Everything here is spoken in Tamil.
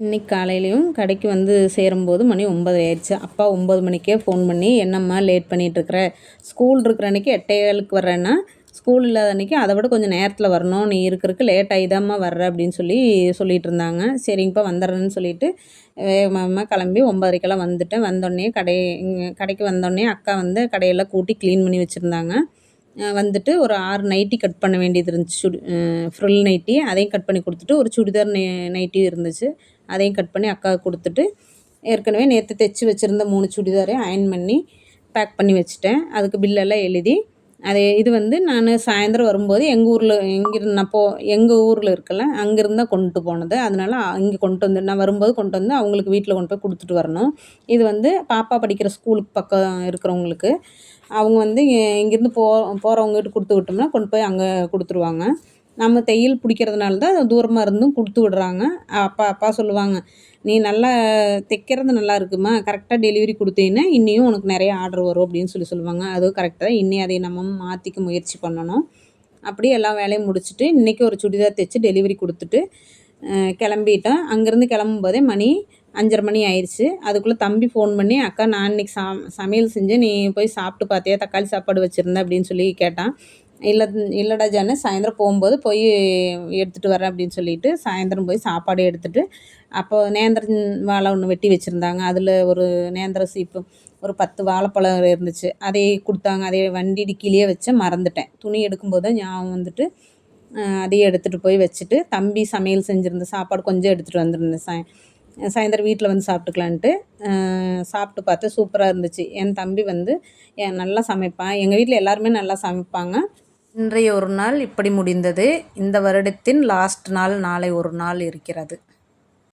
இன்னைக்கு காலையிலையும் கடைக்கு வந்து சேரும்போது மணி ஒம்பது ஆயிடுச்சு. அப்பா ஒம்பது மணிக்கே ஃபோன் பண்ணி என்னம்மா லேட் பண்ணிகிட்ருக்குற ஸ்கூல் இருக்கிற அன்றைக்கி எட்டேகாலுக்கு வர்றேன்னா ஸ்கூல் இல்லாத அன்றைக்கி அதை விட கொஞ்சம் நேரத்தில் வரணும். நீ இருக்கிறதுக்கு லேட் ஆகிதாம்மா வர்ற? அப்படின்னு சொல்லி சொல்லிகிட்டு இருந்தாங்க. சரிங்கப்பா வந்துடுறேன்னு சொல்லிட்டு வேகமாக கிளம்பி ஒம்பதரைக்கெல்லாம் வந்துட்டேன். வந்தோடனே கடை கடைக்கு வந்தோடனே அக்கா வந்து கடையெல்லாம் கூட்டி க்ளீன் பண்ணி வச்சுருந்தாங்க. வந்துட்டு ஒரு ஆறு நைட்டி கட் பண்ண வேண்டியது இருந்துச்சு. சுடி ஃப்ரில் நைட்டி அதையும் கட் பண்ணி கொடுத்துட்டு ஒரு சுடிதார் நை நைட்டியும் இருந்துச்சு. அதையும் கட் பண்ணி அக்காவுக்கு கொடுத்துட்டு ஏற்கனவே நேற்று தைச்சி வச்சுருந்த மூணு சுடிதாரையும் அயன் பண்ணி பேக் பண்ணி வச்சுட்டேன். அதுக்கு பில்லெல்லாம் எழுதி அதே இது வந்து நான் சாயந்தரம் வரும்போது எங்கள் ஊரில் எங்கிருந்து நான் போ எங்கள் ஊரில் இருக்கல அங்கேருந்து தான் கொண்டுட்டு போனது. அதனால் இங்கே கொண்டு வந்து நான் வரும்போது கொண்டு வந்து அவங்களுக்கு வீட்டில் கொண்டு போய் கொடுத்துட்டு வரணும். இது வந்து பாப்பா படிக்கிற ஸ்கூலுக்கு பக்கம் இருக்கிறவங்களுக்கு. அவங்க வந்து இங்கேருந்து போ போகிறவங்ககிட்ட கொடுத்து விட்டோம்னா கொண்டு போய் அங்கே கொடுத்துருவாங்க. நம்ம தையல் பிடிக்கிறதுனால தான் தூரமாக இருந்தும் கொடுத்து விடுறாங்க. அப்பா அப்பா சொல்லுவாங்க நீ நல்லா தைக்கிறது நல்லா இருக்குமா? கரெக்டாக டெலிவரி கொடுத்தீங்கன்னா இன்னையும் உனக்கு நிறைய ஆர்டர் வரும் அப்படின்னு சொல்லி சொல்லுவாங்க. அதுவும் கரெக்டாக இன்னும் அதை நம்ம மாற்றிக்க முயற்சி பண்ணணும். அப்படியே எல்லா வேலையும் முடிச்சுட்டு இன்றைக்கி ஒரு சுடிதார் தைச்சி டெலிவரி கொடுத்துட்டு கிளம்பிட்டோம் அங்கேருந்து கிளம்பும்போதே மணி அஞ்சரை மணி ஆயிடுச்சு. அதுக்குள்ளே தம்பி ஃபோன் பண்ணி அக்கா நான் இன்றைக்கி சா சமையல் செஞ்சு நீ போய் சாப்பிட்டு பார்த்தியா? தக்காளி சாப்பாடு வச்சுருந்தேன் அப்படின்னு சொல்லி கேட்டான். இல்லை இல்லைடா ஜானு சாயந்தரம் போகும்போது போய் எடுத்துகிட்டு வரேன் அப்படின்னு சொல்லிட்டு சாயந்தரம் போய் சாப்பாடு எடுத்துகிட்டு அப்போ நேந்திரம் வாழை ஒன்று வெட்டி வச்சுருந்தாங்க. அதில் ஒரு நேந்திர சீப்பு ஒரு பத்து வாழைப்பழம் இருந்துச்சு. அதை கொடுத்தாங்க. அதே வண்டி டிக்கிலேயே வச்சு மறந்துட்டேன். துணி எடுக்கும்போது தான் ஞாபகம் வந்துட்டு அதையும் எடுத்துகிட்டு போய் வச்சுட்டு தம்பி சமையல் செஞ்சுருந்த சாப்பாடு கொஞ்சம் எடுத்துகிட்டு வந்திருந்தேன். சாய் சாயந்தரம் வீட்டில் வந்து சாப்பிட்டுக்கலான்ட்டு சாப்பிட்டு பார்த்து சூப்பராக இருந்துச்சு. என் தம்பி வந்து நல்லா சமைப்பான் எங்கள் வீட்டில் எல்லாருமே நல்லா சமைப்பாங்க. இன்றைய ஒரு நாள் இப்படி முடிந்தது. இந்த வருடத்தின் லாஸ்ட் நாள் நாளை ஒரு நாள் இருக்கிறது.